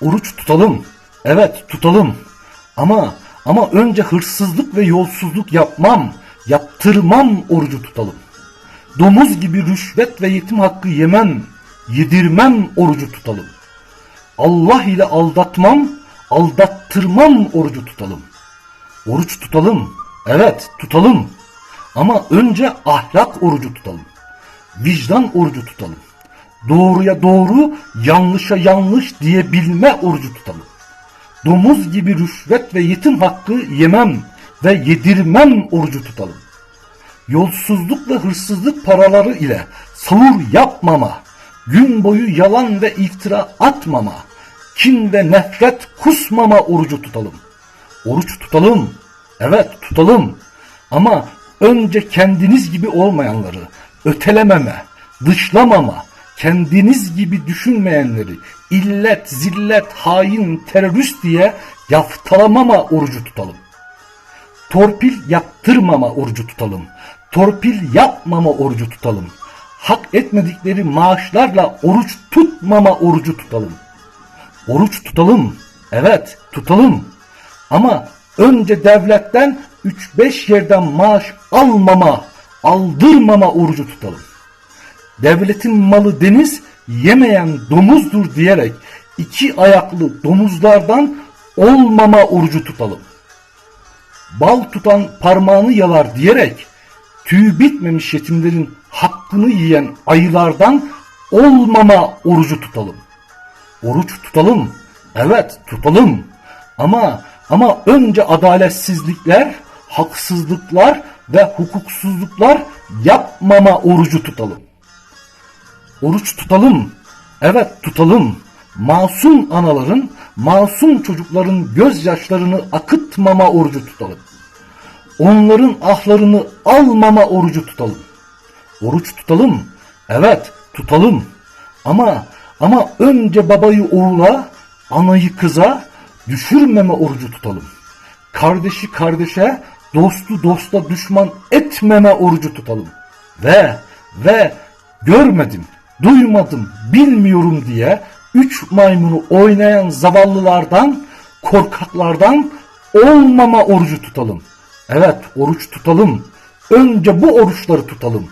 Oruç tutalım. Evet tutalım. Ama ama önce hırsızlık ve yolsuzluk yapmam, yaptırmam orucu tutalım. Domuz gibi rüşvet ve yetim hakkı yemem, yedirmem orucu tutalım. Allah ile aldatmam, aldattırmam orucu tutalım. Oruç tutalım. Evet tutalım. Ama önce ahlak orucu tutalım. Vicdan orucu tutalım. Doğruya doğru, yanlışa yanlış diyebilme orucu tutalım. Domuz gibi rüşvet ve yetim hakkı yemem ve yedirmem orucu tutalım. Yolsuzluk ve hırsızlık paraları ile sahur yapmama, gün boyu yalan ve iftira atmama, kin ve nefret kusmama orucu tutalım. Oruç tutalım, evet tutalım ama önce kendiniz gibi olmayanları ötelememe, dışlamama, kendiniz gibi düşünmeyenleri illet, zillet, hain, terörist diye yaftalamama orucu tutalım. Torpil yaptırmama orucu tutalım. Torpil yapmama orucu tutalım. Hak etmedikleri maaşlarla oruç tutmama orucu tutalım. Oruç tutalım. Evet tutalım. Ama önce devletten 3-5 yerden maaş almama, aldırmama orucu tutalım. Devletin malı deniz yemeyen domuzdur diyerek iki ayaklı domuzlardan olmama orucu tutalım bal tutan parmağını yalar diyerek tüy bitmemiş yetimlerin hakkını yiyen ayılardan olmama orucu tutalım. Oruç tutalım. Evet tutalım. Ama ama önce adaletsizlikler, haksızlıklar ve hukuksuzluklar yapmama orucu tutalım. Oruç tutalım. Evet tutalım. Masum anaların, masum çocukların gözyaşlarını akıtmama orucu tutalım. Onların ahlarını almama orucu tutalım. Oruç tutalım. Evet tutalım. Ama ama önce babayı oğula, anayı kıza düşürmeme orucu tutalım. Kardeşi kardeşe, dostu dosta düşman etmeme orucu tutalım. Ve ve görmedim, duymadım, bilmiyorum diye üç maymunu oynayan zavallılardan, korkaklardan olmama orucu tutalım. Evet oruç tutalım. Önce bu oruçları tutalım.